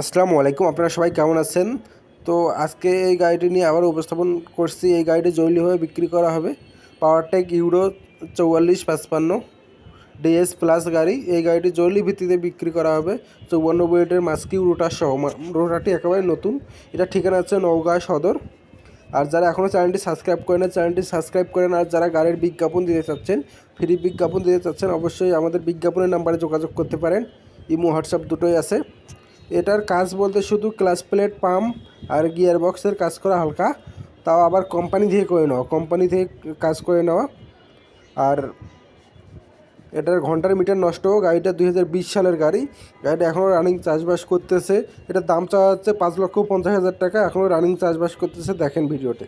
আসসালামু আলাইকুম, আপনারা সবাই কেমন আছেন? তো আজকে এই গাড়িটি নিয়ে আবার উপস্থাপন করছি। এই গাড়িটি জৈলিভাবে বিক্রি করা হবে। পাওয়ার পাওয়ারটেক ইউরো চৌয়াল্লিশ পাঁচপান্ন ডিএস প্লাস গাড়ি। এই গাড়িটি জৈলি ভিত্তিতে বিক্রি করা হবে। চৌবান্ন বুয়েটের মাস্কি রোটার সহ রোটারটি একেবারে নতুন। এটা ঠিকানা হচ্ছে নওগাঁ সদর। আর যারা এখনও চ্যানেলটি সাবস্ক্রাইব করেন না, চ্যানেলটি সাবস্ক্রাইব করেন। আর যারা গাড়ির বিজ্ঞাপন দিতে চাচ্ছেন, ফ্রি বিজ্ঞাপন দিতে চাচ্ছেন, অবশ্যই আমাদের বিজ্ঞাপনের নাম্বারে যোগাযোগ করতে পারেন। ইমো, হোয়াটসঅ্যাপ দুটোই আছে। এটার কাজ বলতে শুধু ক্লাস প্লেট, পাম্প আর গিয়ার বক্সের কাজ করা হালকা। তাও আবার কোম্পানি থেকে করে নেওয়া কোম্পানি থেকে কাজ করে নেওয়া আর এটার ঘণ্টার মিটার নষ্ট গাড়িটা দুই হাজার বিশ সালের গাড়ি। গাড়িটা এখনও রানিং চাষবাস করতেছে। এটার দাম চাওয়া হচ্ছে পাঁচ লক্ষ পঞ্চাশ হাজার টাকা। এখনও রানিং চাষবাস করতেছে, দেখেন ভিডিওতে